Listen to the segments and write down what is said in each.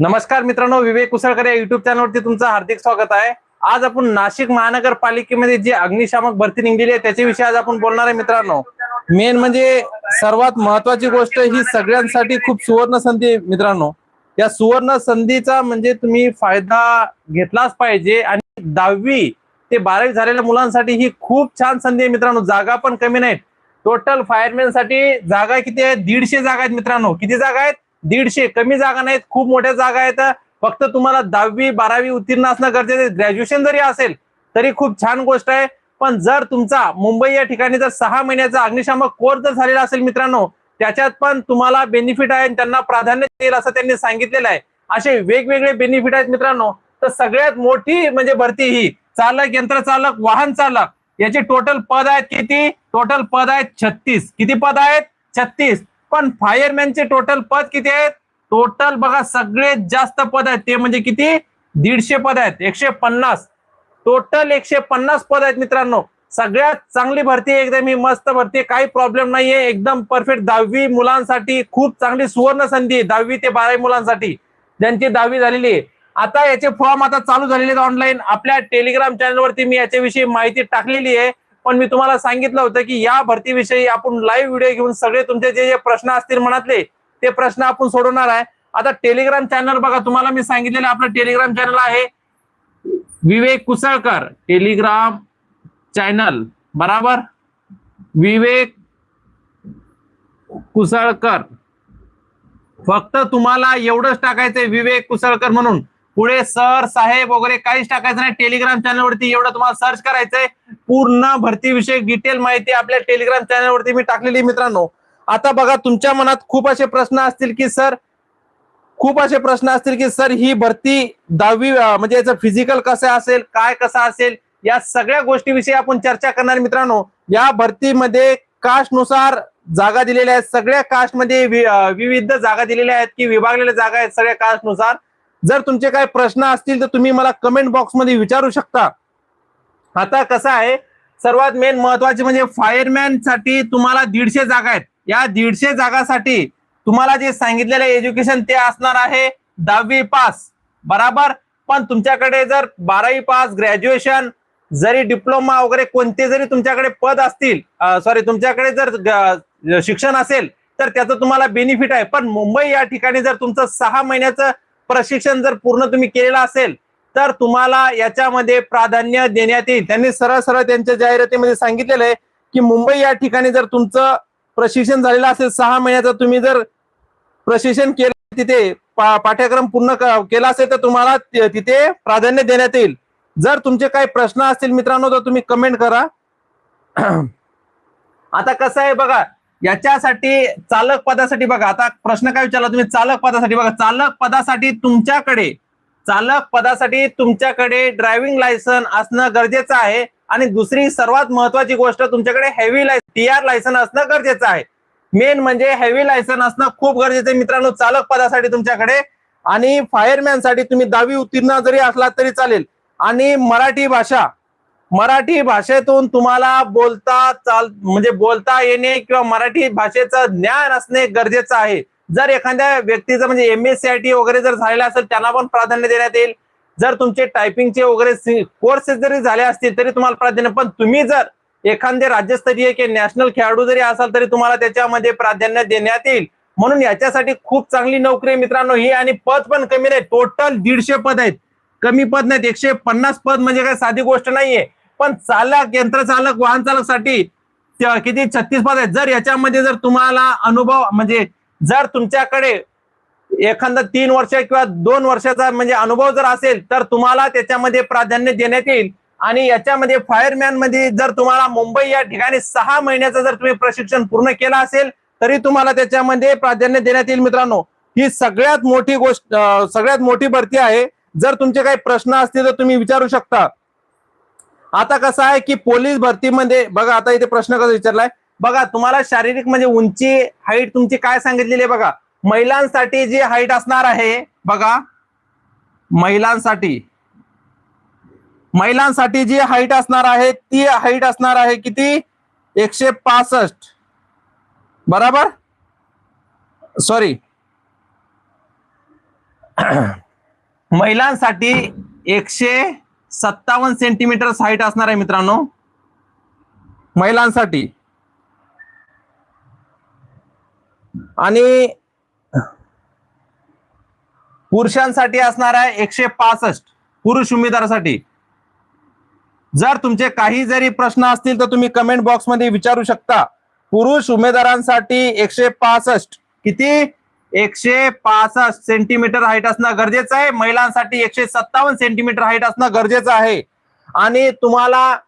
नमस्कार मित्रांनो विवेक कुसळकर या युट्यूब चॅनलवरती तुमचं हार्दिक स्वागत आहे. आज आपण नाशिक महानगरपालिकेमध्ये जी अग्निशामक भरती निघलेली आहे त्याच्याविषयी आज आपण बोलणार आहे मित्रांनो. मेन म्हणजे सर्वात महत्वाची गोष्ट ही सगळ्यांसाठी खूप सुवर्ण संधी मित्रांनो. या सुवर्ण संधीचा म्हणजे तुम्ही फायदा घेतलाच पाहिजे आणि दहावी ते बारावी झालेल्या मुलांसाठी ही खूप छान संधी आहे मित्रांनो. जागा पण कमी नाहीत. टोटल फायरमॅनसाठी जागा किती आहेत दीडशे जागा आहेत मित्रांनो. किती जागा आहेत? दीडशे. कमी जागा नाहीत खूप मोठ्या जागा आहेत. फक्त तुम्हाला दहावी बारावी उत्तीर्ण असणं गरजेचं आहे. ग्रॅज्युएशन जरी असेल तरी खूप छान गोष्ट आहे. पण जर तुमचा मुंबई या ठिकाणी जर सहा महिन्याचा अग्निशामक कोर्स जर झालेला असेल मित्रांनो त्याच्यात पण तुम्हाला बेनिफिट आहे आणि त्यांना प्राधान्य देईल असं त्यांनी सांगितलेलं आहे. असे वेगवेगळे बेनिफिट आहेत मित्रांनो. तर सगळ्यात मोठी म्हणजे भरती ही. चालक यंत्र चालक वाहन चालक. याचे टोटल पद आहेत किती? टोटल पद आहेत छत्तीस. किती पद आहेत? छत्तीस. पण फायरमॅनचे टोटल पद किती आहेत? टोटल बघा सगळ्यात जास्त पद आहेत. ते म्हणजे किती? दीडशे पद आहेत. एकशे पन्नास. टोटल एकशे पन्नास पद आहेत मित्रांनो. सगळ्यात चांगली भरती आहे. एकदम ही मस्त भरती आहे. काही प्रॉब्लेम नाहीये. एकदम परफेक्ट दहावी मुलांसाठी खूप चांगली सुवर्ण संधी आहे. दहावी ते बारावी मुलांसाठी. ज्यांची दहावी झालेली आहे. आता याचे फॉर्म आता चालू झालेले आहेत ऑनलाईन आपल्या टेलिग्राम चॅनलवरती मी याच्याविषयी माहिती टाकलेली आहे. पण मी तुम्हाला सांगितलं होतं की या भरतीविषयी आपण लाईव्ह व्हिडिओ घेऊन सगळे तुमचे जे जे प्रश्न असतील मनातले ते प्रश्न आपण सोडवणार आहे. आता टेलिग्राम चॅनल बघा तुम्हाला मी सांगितलेलं आपलं टेलिग्राम चॅनल आहे. विवेक कुसळकर टेलिग्राम चॅनल बराबर? विवेक कुसळकर. फक्त तुम्हाला एवढंच टाकायचंय विवेक कुसळकर म्हणून. पुढे सर साहेब वगैरे काहीच टाकायचं नाही. टेलिग्राम चॅनलवरती एवढं तुम्हाला सर्च करायचंय. पूर्ण भरतीविषयक डिटेल माहिती आपल्या टेलिग्राम चॅनलवरती मी टाकलेली मित्रांनो. आता बघा तुमच्या मनात खूप असे प्रश्न असतील की सर खूप असे प्रश्न असतील की सर ही भरती दहावी म्हणजे याचं फिजिकल कसं असेल काय कसं असेल या सगळ्या गोष्टीविषयी आपण चर्चा करणार मित्रांनो. या भरतीमध्ये कास्टनुसार जागा दिलेल्या आहेत. सगळ्या कास्टमध्ये वि- विविध जागा दिलेल्या आहेत की विभागलेल्या जागा आहेत. सगळ्या कास्टनुसार जर तुमचे काही प्रश्न असतील तर तुम्ही मला कमेंट बॉक्समध्ये विचारू शकता. आता कसं आहे सर्वात मेन महत्त्वाचे म्हणजे फायरमॅनसाठी तुम्हाला दीडशे जागा आहेत. या दीडशे जागासाठी तुम्हाला जे सांगितलेलं एज्युकेशन ते असणार आहे दहावी पास बराबर? पण तुमच्याकडे जर बारावी पास ग्रॅज्युएशन जरी डिप्लोमा वगैरे कोणते जरी तुमच्याकडे पद असतील सॉरी तुमच्याकडे जर शिक्षण असेल तर त्याचं तुम्हाला बेनिफिट आहे. पण मुंबई या ठिकाणी जर तुमचं सहा महिन्याचं प्रशिक्षण जर पूर्ण तुम्ही केलेलं असेल तर तुम्हाला याच्यामध्ये प्राधान्य देण्यात येईल. त्यांनी सरळ सरळ त्यांच्या जाहिरातीमध्ये सांगितलेलं आहे की मुंबई या ठिकाणी जर तुमचं प्रशिक्षण झालेलं असेल सहा महिन्याचं तुम्ही जर प्रशिक्षण केलं तिथे पा- पाठ्यक्रम पूर्ण केला असेल तर तुम्हाला तिथे प्राधान्य देण्यात येईल. जर तुमचे काही प्रश्न असतील मित्रांनो तर तुम्ही कमेंट करा. आता कसं आहे बघा याच्यासाठी चालक पदासाठी बघा आता प्रश्न काय विचारला तुम्ही? चालक पदासाठी बघा चालक पदासाठी तुमच्याकडे चालक पदासाठी तुमच्याकडे ड्रायव्हिंग लायसन असणं गरजेचं आहे. आणि दुसरी सर्वात महत्वाची गोष्ट तुमच्याकडे हेवी लाय टी आर लायसन असणं गरजेचं आहे. मेन म्हणजे हेवी लायसन असणं खूप गरजेचं आहे मित्रांनो चालक पदासाठी तुमच्याकडे. आणि फायरमॅनसाठी तुम्ही दहावी उत्तीर्ण जरी असला तरी चालेल. आणि मराठी भाषा मराठी भाषेतून तुम्हाला बोलता चाल म्हणजे बोलता येणे किंवा मराठी भाषेचं ज्ञान असणे गरजेचं आहे. जर एखाद्या व्यक्तीचं म्हणजे M S C I T वगैरे जर झालेलं असेल त्यांना पण प्राधान्य देण्यात येईल. जर तुमचे टायपिंगचे वगैरे कोर्सेस जरी झाले असतील तरी तुम्हाला प्राधान्य पण तुम्ही जर एखादे राज्यस्तरीय किंवा नॅशनल खेळाडू जरी असाल तरी तुम्हाला त्याच्यामध्ये प्राधान्य देण्यात येईल. म्हणून याच्यासाठी खूप चांगली नोकरी आहे मित्रांनो ही आणि पद पण कमी नाही टोटल दीडशे पद आहेत. कमी पद नाहीत एकशे पन्नास पद म्हणजे काय साधी गोष्ट नाहीये. पण चालक यंत्रचालक वाहन चालकसाठी किती छत्तीस पद आहेत. जर याच्यामध्ये जर तुम्हाला अनुभव म्हणजे जर तुमच्याकडे एखादा तीन वर्ष किंवा दोन वर्षाचा म्हणजे अनुभव जर असेल तर तुम्हाला त्याच्यामध्ये प्राधान्य देण्यात येईल. आणि याच्यामध्ये फायरमॅनमध्ये जर तुम्हाला मुंबई या ठिकाणी सहा महिन्याचं जर तुम्ही प्रशिक्षण पूर्ण केलं असेल तरी तुम्हाला त्याच्यामध्ये प्राधान्य देण्यात येईल मित्रांनो. ही सगळ्यात मोठी गोष्ट सगळ्यात मोठी भरती आहे. जर तुमचे काही प्रश्न असतील तर तुम्ही विचारू शकता. आता कसं आहे की पोलीस भरतीमध्ये बघा आता इथे प्रश्न कसा विचारलाय. बघा तुम्हाला शारीरिक म्हणजे उंची हाईट तुमची काय सांगितलेली आहे बघा. महिलांसाठी जी हाईट असणार आहे बघा. महिलांसाठी. महिलांसाठी जी हाईट असणार आहे ती हाईट असणार आहे किती? एकशे पासष्ट. बराबर? सॉरी महिलांसाठी एकशे सत्तावन्न सेंटीमीटर हाईट असणार आहे मित्रांनो. महिलांसाठी. आणि पुरुषांसाठी असणार आहे एकशे पासष्ट. पुरुष उमेदवारासाठी. जर तुमचे काही जरी प्रश्न असतील तर तुम्ही कमेंट बॉक्समध्ये विचारू शकता. पुरुष उमेदवारांसाठी एकशे पासष्ट. किती? एकशे पासष्ट सेंटीमीटर हाईट असणं गरजेचं आहे. महिलांसाठी एकशे सत्तावन्न सेंटीमीटर हाईट असणं गरजेचं आहे. आणि तुम्हाला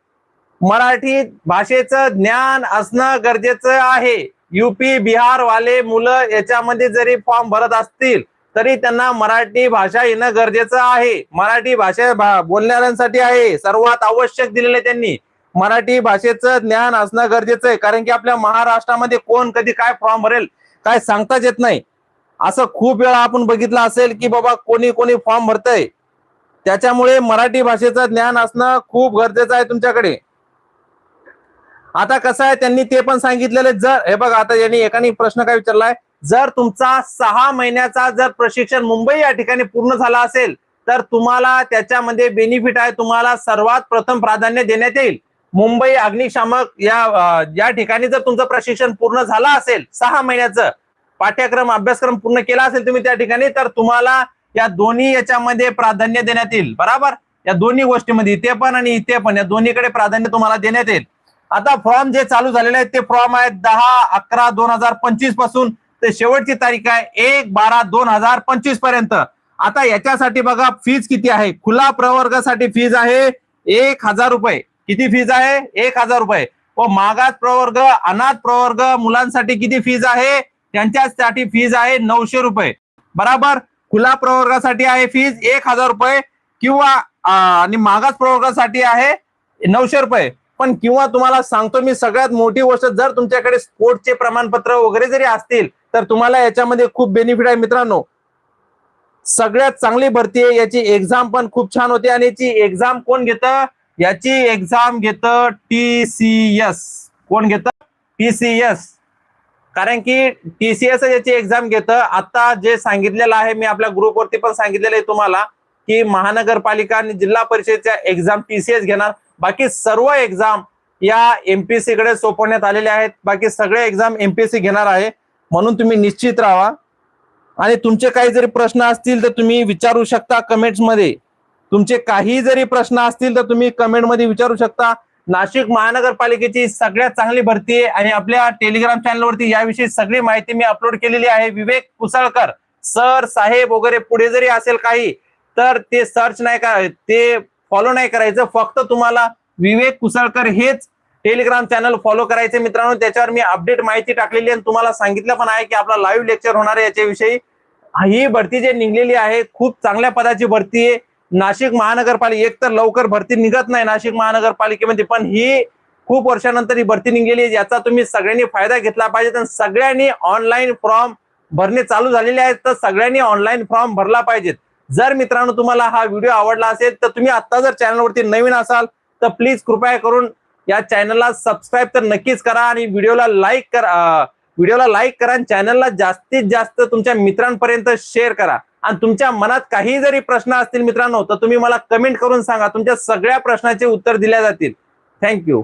मराठी भाषेचं ज्ञान असणं गरजेचं आहे. युपी बिहार वाले मुलं याच्यामध्ये जरी फॉर्म भरत असतील तरी त्यांना मराठी भाषा येणं गरजेचं आहे. मराठी भाषा भा- बोलणाऱ्यांसाठी आहे. सर्वात आवश्यक दिलेलं आहे त्यांनी. मराठी भाषेचं ज्ञान असणं गरजेचं आहे. कारण की आपल्या महाराष्ट्रामध्ये कोण कधी काय फॉर्म भरेल काय सांगताच येत नाही. असं खूप वेळा आपण बघितलं असेल की बाबा कोणी कोणी फॉर्म भरतय. त्याच्यामुळे मराठी भाषेचं ज्ञान असणं खूप गरजेचं आहे तुमच्याकडे. आता कसं आहे त्यांनी ते पण सांगितलेलं जर हे बघा आता यांनी एकाने प्रश्न काय विचारलाय जर तुमचा सहा महिन्याचा जर प्रशिक्षण मुंबई या ठिकाणी पूर्ण झाला असेल तर तुम्हाला त्याच्यामध्ये बेनिफिट आहे तुम्हाला सर्वात प्रथम प्राधान्य देण्यात येईल. मुंबई अग्निशामक या या ठिकाणी जर तुमचं प्रशिक्षण पूर्ण झालं असेल सहा महिन्याचं पाठ्यक्रम अभ्यासक्रम पूर्ण केला असेल तुम्ही त्या ठिकाणी तर तुम्हाला या दोन्ही याच्यामध्ये प्राधान्य देण्यात येईल. बरोबर? या दोन्ही गोष्टीमध्ये इथे पण आणि इथे पण या दोन्हीकडे प्राधान्य तुम्हाला देण्यात येईल. आता फॉर्म जे चालू झालेले आहेत ते फॉर्म आहेत दहा अकरा दोन हजार पंचवीसपासून ते शेवटची तारीख आहे एक बारा दोन हजार पंचवीसपर्यंत. आता याच्यासाठी बघा फीज किती आहे? खुला प्रवर्गासाठी फीज आहे एक हजार रुपये. किती फीज आहे? एक हजार रुपये. व मागास प्रवर्ग अनाथ प्रवर्ग मुलांसाठी किती फीज आहे? त्यांच्यासाठी फीज आहे नऊशे रुपये. बराबर? खुला प्रवर्गासाठी आहे फीज एक हजार रुपये किंवा आणि मागास प्रवर्गासाठी आहे नऊशे रुपये. पण किंवा तुम्हाला सांगतो मी सगळ्यात मोठी गोष्ट जर तुमच्याकडे स्पोर्टचे प्रमाणपत्र वगैरे जरी असतील तर तुम्हाला याच्यामध्ये खूप बेनिफिट आहे मित्रांनो. सगळ्यात चांगली भरती आहे याची एक्झाम पण खूप छान होते. आणि याची एक्झाम कोण घेतं? याची एक्झाम घेतं टी सी एस कोण घेतं? टी सी एस कारण की टी सी एस याची एक्झाम घेतं. आता जे सांगितलेलं आहे मी आपल्या ग्रुपवरती पण सांगितलेलं आहे तुम्हाला की महानगरपालिका आणि जिल्हा परिषदेच्या एक्झाम टी सी एस घेणार. बाकी सर्व एक्झाम या एमपीएससी कडे सोपवण्यात आलेल्या आहेत. बाकी सगळे एक्झाम एमपीएससी घेणार आहे. म्हणून तुम्ही निश्चित राहा. आणि तुमचे काही जरी प्रश्न असतील तर तुम्ही विचारू शकता कमेंट्समध्ये तुमचे काही जरी प्रश्न असतील तर तुम्ही कमेंटमध्ये विचारू शकता. नाशिक महानगरपालिकेची सगळ्यात चांगली भरती आहे आणि आपल्या टेलिग्राम चॅनलवरती याविषयी सगळी माहिती मी अपलोड केलेली आहे. विवेक कुसळकर सर साहेब वगैरे पुढे जरी असेल काही तर ते सर्च नाही करा ते फॉलो नाही करायचं. फक्त तुम्हाला विवेक कुसळकर हेच टेलिग्राम चॅनल फॉलो करायचे मित्रांनो. त्याच्यावर मी अपडेट माहिती टाकलेली आहे आणि तुम्हाला सांगितलं पण आहे की आपला लाईव्ह लेक्चर होणार आहे याच्याविषयी. ही भरती जे निघलेली आहे खूप चांगल्या पदाची भरती आहे. नाशिक महानगरपालिका एक तर लवकर भरती निघत नाही नाशिक महानगरपालिकेमध्ये पण ही खूप वर्षानंतर ही भरती निघलेली आहे याचा तुम्ही सगळ्यांनी फायदा घेतला पाहिजे. आणि सगळ्यांनी ऑनलाईन फॉर्म भरणे चालू झालेले आहेत तर सगळ्यांनी ऑनलाईन फॉर्म भरला पाहिजेत जर मित्रांनो तुम्हाला हा व्हिडिओ आवडला असेल तर तुम्ही आता जर चॅनलवरती नवीन असाल तर प्लीज कृपया करून या चॅनलला सबस्क्राईब तर नक्कीच करा आणि व्हिडिओला लाईक करा व्हिडिओला लाईक करा आणि चॅनलला जास्तीत जास्त तुमच्या मित्रांपर्यंत शेअर करा. आणि तुमच्या मनात काही जरी प्रश्न असतील मित्रांनो तर तुम्ही मला कमेंट करून सांगा. तुमच्या सगळ्या प्रश्नाचे उत्तर दिल्या जातील. थँक्यू